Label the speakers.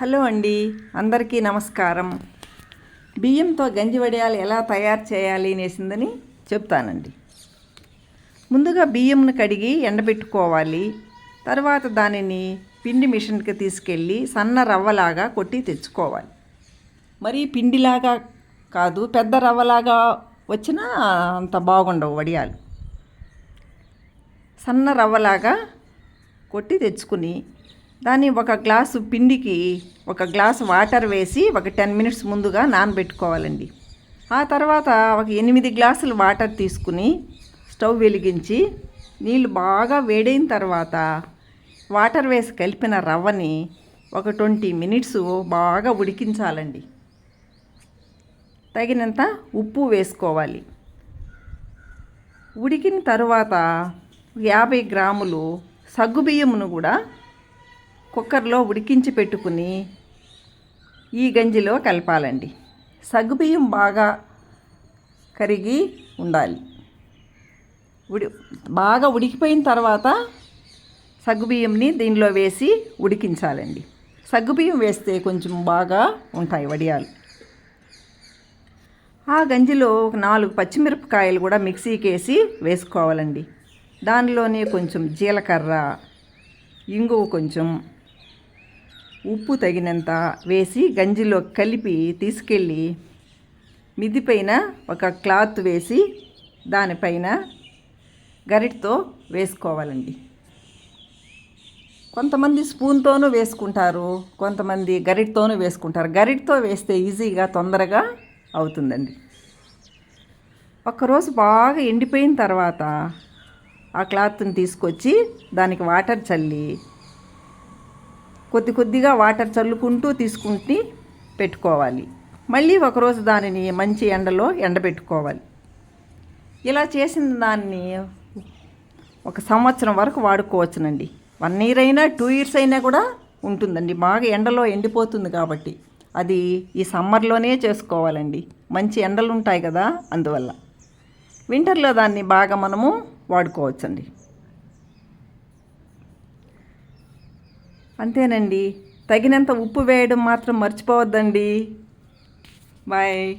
Speaker 1: Hello అండి అందరికీ నమస్కారం. బియ్యంతో గంజి వడియాలు ఎలా తయారు చేయాలి అనేసిందని చెప్తానండి. ముందుగా బియ్యంను కడిగి ఎండబెట్టుకోవాలి. తర్వాత దానిని పిండి మిషన్కి తీసుకెళ్ళి సన్న రవ్వలాగా కొట్టి తెచ్చుకోవాలి. మరీ పిండిలాగా కాదు పెద్ద రవ్వలాగా వచ్చినా అంత బాగుండవు వడియాలు. సన్న రవ్వలాగా కొట్టి తెచ్చుకుని దాన్ని ఒక గ్లాసు పిండికి ఒక గ్లాసు వాటర్ వేసి ఒక టెన్ మినిట్స్ ముందుగా నానబెట్టుకోవాలండి. ఆ తర్వాత ఒక ఎనిమిది గ్లాసులు వాటర్ తీసుకుని స్టవ్ వెలిగించి నీళ్ళు బాగా వేడైన తర్వాత వాటర్ వేసి కలిపిన రవ్వని ఒక ట్వంటీ మినిట్స్ బాగా ఉడికించాలండి. తగినంత ఉప్పు వేసుకోవాలి. ఉడికిన తర్వాత యాభై గ్రాములు సగ్గుబియ్యమును కూడా కుక్కర్లో ఉడికించి పెట్టుకుని ఈ గంజిలో కలపాలండి. సగ్గుబియ్యం బాగా కరిగి ఉండాలి. ఉడి బాగా ఉడికిపోయిన తర్వాత సగ్గుబియ్యంని దీనిలో వేసి ఉడికించాలండి. సగ్గుబియ్యం వేస్తే కొంచెం బాగా ఉంటాయి వడియాలు. ఆ గంజిలో ఒక నాలుగు పచ్చిమిరపకాయలు కూడా మిక్సీకి వేసి వేసుకోవాలండి. దానిలోనే కొంచెం జీలకర్ర ఇంగువ కొంచెం ఉప్పు తగినంత వేసి గంజిలో కలిపి తీసుకెళ్ళి మిదిపైన ఒక క్లాత్ వేసి దానిపైన గరిటతో వేసుకోవాలండి. కొంతమంది స్పూన్తోనూ వేసుకుంటారు కొంతమంది గరిటతోనూ వేసుకుంటారు. గరిటతో వేస్తే ఈజీగా తొందరగా అవుతుందండి. ఒకరోజు బాగా ఎండిపోయిన తర్వాత ఆ క్లాత్ని తీసుకొచ్చి దానికి వాటర్ చల్లి కొద్ది కొద్దిగా వాటర్ చల్లుకుంటూ తీసుకుంటే పెట్టుకోవాలి. మళ్ళీ ఒకరోజు దానిని మంచి ఎండలో ఎండబెట్టుకోవాలి. ఇలా చేసిన దాన్ని ఒక సంవత్సరం వరకు వాడుకోవచ్చునండి. వన్ ఇయర్ అయినా టూ ఇయర్స్ అయినా కూడా ఉంటుందండి. బాగా ఎండలో ఎండిపోతుంది కాబట్టి. అది ఈ సమ్మర్లోనే చేసుకోవాలండి. మంచి ఎండలు ఉంటాయి కదా అందువల్ల. వింటర్లో దాన్ని బాగా మనము వాడుకోవచ్చండి. అంతేనండి. తగినంత ఉప్పు వేయడం మాత్రం మర్చిపోవద్దండి. బాయ్.